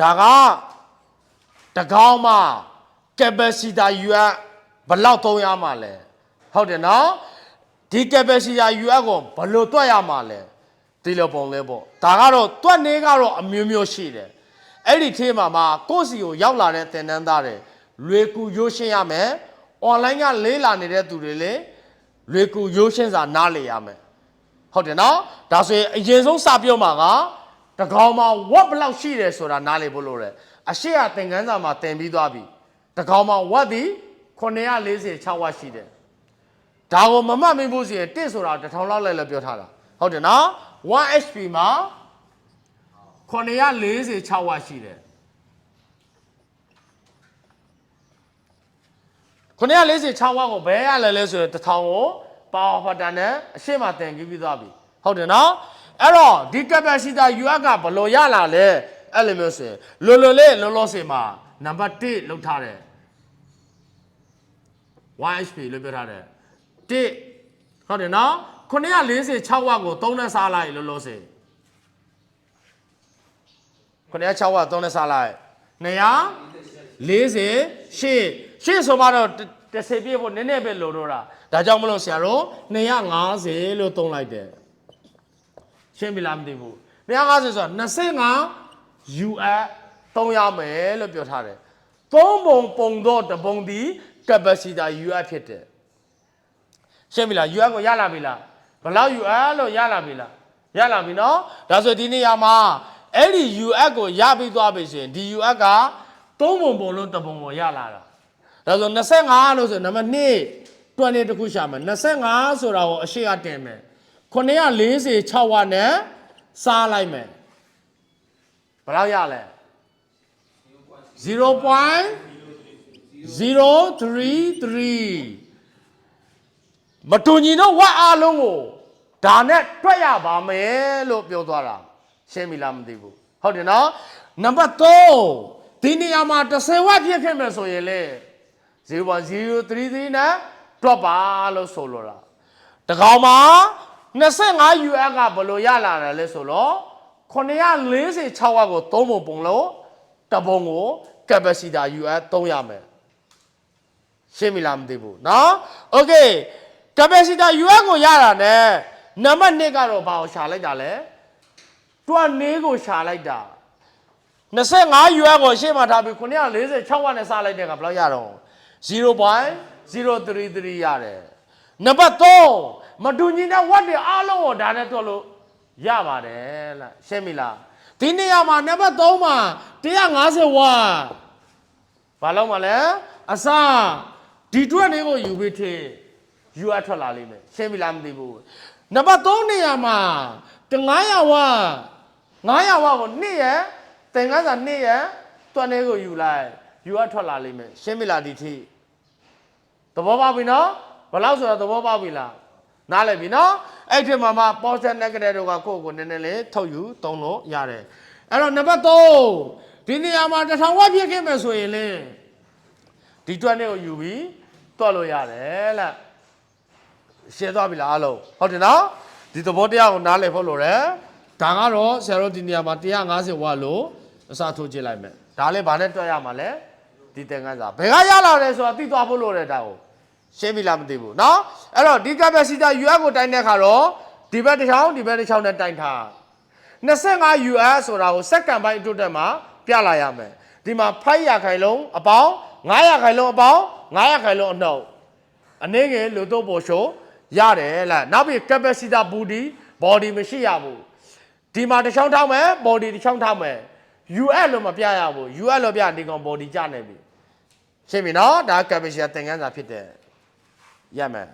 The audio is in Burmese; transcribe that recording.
ဒါကတကောင်းမှ capacitor UF ဘယ်လောက်သုံးရမှာလဲဟုတ်တယ်နော်ဒီ capacitor UF ကိုဘယ်လိုတွက်ရမှာလဲဒီလိုပုံလဲပေါ့ဒါကတော့တွက်နေကတော့အမျိုးမျိုးရှိတယ်အဲ့ဒီထဲမှာမှာကိုယ့်စီကိုရောက်လာတဲ့သင်တန်းသားတွေလွေကူရိုးရှင်းရမယ် online ကလေးလာနေတဲ့သူတွေလေလွေကူရိုးရှင်းစာနားလေရမယ်ဟုတ်တယ်နော်ဒါဆိုရင်အရင်ဆုံးစပြောမှာက တကောင်မှာဝက်ဘယ်လောက်ရှိတယ်ဆိုတာနားလည်ဖို့လိုတယ်အရှိကသင်ခန်းစာမှာတင်ပြီးသွားပြီတကောင်မှာဝက်သည်946ဝက်ရှိတယ်ဒါကိုမမှတ်မိဖို့ဆိုရင်တစ်ဆိုတာတစ်ထောင်လောက်လည်းလည်းပြောထားတာဟုတ်တယ်နော် 1HP မှာ946ဝက်ရှိတယ်946ဝက်ကိုဘယ်ရလဲလဲဆိုရင်တစ်ထောင်ကိုပါဝါဖတ်တာနဲ့အရှိမတင်ပြီးပြီးသွားပြီဟုတ်တယ်နော် အဲ့တော့ဒီ capacity UF ကဘယ်လိုရလာလဲအဲ့လိုမျိုးဆိုရင်လောလောလေးလောလောဆယ်မှာနံပါတ်1လောက်ထားတယ် 1HP လို့ပြောထားတယ်1ဟုတ်တယ်နော်946ဝက်ကို3နဲ့စားလိုက်လောလောဆယ်906ဝက်3နဲ့စားလိုက်240ရှေ့ရှေ့ဆိုမှတော့30ပြည့်ဖို့နည်းနည်းပဲလိုတော့တာဒါကြောင့်မလို့ဆရာတို့250လို့သုံးလိုက်တယ် ရှင်းပြီလားမသိဘူး250ဆိုတာ25 UF သုံးရမယ်လို့ပြောထားတယ်သုံးပုံပုံတော့တပုံဒီ capacity UF ဖြစ်တယ်ရှင်းပြီလား UF ကိုရလာပြီလားဘယ်လောက် UF လို့ရလာပြီလားရလာပြီနော်ဒါဆိုဒီနေရာမှာအဲ့ဒီ UF ကိုရပြီးသွားပြီဆိုရင်ဒီ UF ကသုံးပုံပုံလုံးတပုံကိုရလာတာဒါဆို25လို့ဆိုနံပါတ်2တွန်းနေတစ်ခုရှာမယ်25ဆိုတာကိုအရှိကတင်မယ် 946ဝနဲ့စားလိုက်မယ်ဘယ်လောက်ရလဲ0.033မတူညီတော့ဝတ်အားလုံးကိုဒါနဲ့တွက်ရပါမယ်လို့ပြောသွားတာရှင်းပြီလားမသိဘူးဟုတ်တယ်နော်နံပါတ်3ဒီနေရာမှာ10ဝက်ဖြစ်ခဲ့မယ်ဆိုရင်လေ0.033နဲ့တွက်ပါလို့ဆိုလိုတာတကောင်မှာ 25 UF ကဘယ်လိုရလာတယ်လဲဆိုတော့946ဝက်ကို3ပုံပုံလို့တပုံကို capacitor UF 3ရမယ်ရှင်းပြီလားမသိဘူးเนาะโอเค capacitor UF ကိုရတာ ਨੇ နံပါတ်1ကတော့ဘာကိုရှာလိုက်တာလဲတွက်နေကိုရှာလိုက်တာ25 UF ကိုရှေ့မှာထားပြီး946ဝက်နဲ့စားလိုက်တဲ့ကဘယ်လောက်ရတော့0.033ရတယ်နံပါတ်3 မတူညီတဲ့ဝက်တွေအားလုံးကိုဒါနဲ့တွက်လို့ရပါတယ်လားရှင်းပြီလားဒီနေရာမှာနံပါတ်3မှာ150ဝက်ဘာလို့မလဲအစဒီတွက်လေးကိုယူပြီးထေးယူအပ်ထွက်လာလိမ့်မယ်ရှင်းပြီလားမသိဘူးနံပါတ်3နေရာမှာ900ဝက်900ဝက်ကိုနှစ်ရသင်္ကန်းစာနှစ်ရတွက်လေးကိုယူလိုက်ယူအပ်ထွက်လာလိမ့်မယ်ရှင်းပြီလားဒီထိသဘောပေါက်ပြီနော်ဘယ်လောက်ဆိုတာသဘောပေါက်ပြီလား နားလည်ပြီနော်အဲ့ဒီမှာမှ positive negative တို့ကကိုယ့်ကိုနည်းနည်းလေးထုတ်ယူသုံးလို့ရတယ်အဲ့တော့နံပါတ်3ဒီနေရာမှာတစ်ထောင်ဝက်ဖြစ်ခဲ့မယ်ဆိုရင်လေဒီတွက်လေးကိုယူပြီးတွက်လို့ရတယ်လားရှင်းသွားပြီလားအားလုံးဟုတ်တယ်နော်ဒီသဘောတရားကိုနားလည်ဖို့လိုတယ်ဒါကတော့ဆရာတို့ဒီနေရာမှာ150ဝါလို့အစားထိုးကြည့်လိုက်မယ်ဒါလည်းဘာနဲ့တွက်ရမှာလဲဒီသင်္ကန်းစာဘယ်ကရလာလဲဆိုတာသိသွားဖို့လိုတယ်ဒါကို ရှင်းပြီလားမသိဘူးเนาะအဲ့တော့ဒီ capacity UF ကိုတိုင်းတဲ့အခါတော့ဒီဘက်တစ်ချောင်းဒီဘက်တစ်ချောင်းနဲ့တိုင်းထား25 US ဆိုတာကိုစက္ကန့်ပိုင်းအတွင်းမှာပြလာရမယ်ဒီမှာ5ရာခိုင်လုံးအပေါင်း9ရာခိုင်လုံးအပေါင်း9ရာခိုင်လုံးအနှုတ်အနေငယ်လူတော့ပေါ်ရှိုးရတယ်လားနောက်ပြီး capacitor body body မရှိရဘူးဒီမှာတစ်ချောင်းထောက်မယ် body တစ်ချောင်းထောက်မယ် US လို့မပြရဘူး US လို့ပြဒီကောင် body ကျနေပြီရှင်းပြီနော်ဒါ capacitor သင်ခန်းစာဖြစ်တယ် ရမယ်